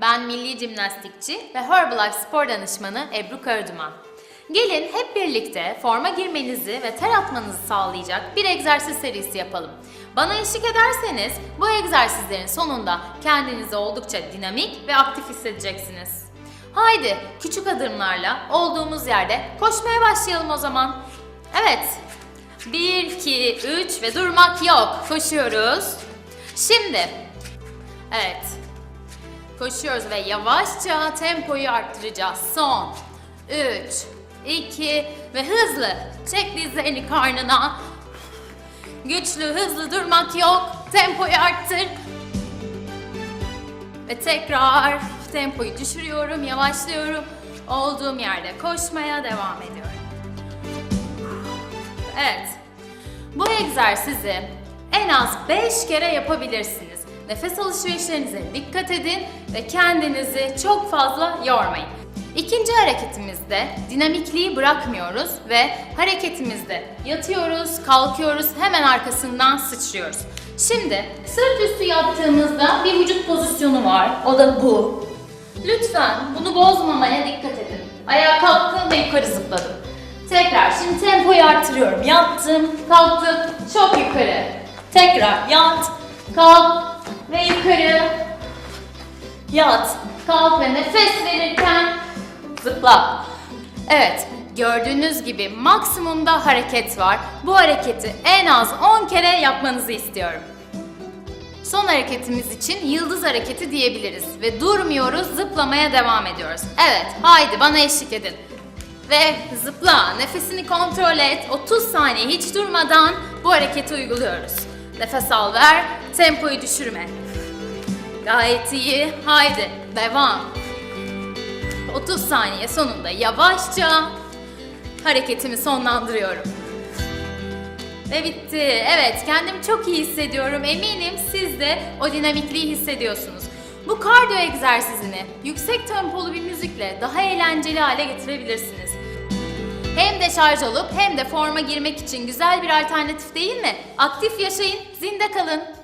Ben milli jimnastikçi ve Herbalife spor danışmanı Ebru Karaduman. Gelin hep birlikte forma girmenizi ve ter atmanızı sağlayacak bir egzersiz serisi yapalım. Bana eşlik ederseniz bu egzersizlerin sonunda kendinizi oldukça dinamik ve aktif hissedeceksiniz. Haydi küçük adımlarla olduğumuz yerde koşmaya başlayalım o zaman. Evet. 1, 2, 3 ve durmak yok. Koşuyoruz. Şimdi. Evet. Koşuyoruz ve yavaşça tempoyu arttıracağız. Son. 3, 2 ve hızlı. Çek dizlerini karnına. Güçlü, hızlı durmak yok. Tempoyu arttır. Ve tekrar tempoyu düşürüyorum, yavaşlıyorum. Olduğum yerde koşmaya devam ediyorum. Evet. Bu egzersizi en az 5 kere yapabilirsiniz. Nefes alışverişlerinize dikkat edin ve kendinizi çok fazla yormayın. İkinci hareketimizde dinamikliği bırakmıyoruz ve hareketimizde yatıyoruz, kalkıyoruz, hemen arkasından sıçrıyoruz. Şimdi sırt üstü yattığımızda bir vücut pozisyonu var. O da bu. Lütfen bunu bozmamaya dikkat edin. Ayağa kalktım ve yukarı zıpladım. Tekrar şimdi tempoyu artırıyorum. Yattım, kalktım, çok yukarı. Tekrar yat, kalk ve yukarı. Yat, kalk ve nefes verirken zıpla. Evet, gördüğünüz gibi maksimumda hareket var. Bu hareketi en az 10 kere yapmanızı istiyorum. Son hareketimiz için yıldız hareketi diyebiliriz ve durmuyoruz, zıplamaya devam ediyoruz. Evet, haydi bana eşlik edin. Ve zıpla, nefesini kontrol et. 30 saniye hiç durmadan bu hareketi uyguluyoruz. Nefes al ver, tempoyu düşürme. Gayet iyi. Haydi, devam. 30 saniye sonunda yavaşça hareketimi sonlandırıyorum. Ve bitti. Evet, kendimi çok iyi hissediyorum. Eminim siz de o dinamikliği hissediyorsunuz. Bu kardiyo egzersizini yüksek tempolu bir müzikle daha eğlenceli hale getirebilirsiniz. Hem de şarj olup hem de forma girmek için güzel bir alternatif değil mi? Aktif yaşayın, zinde kalın.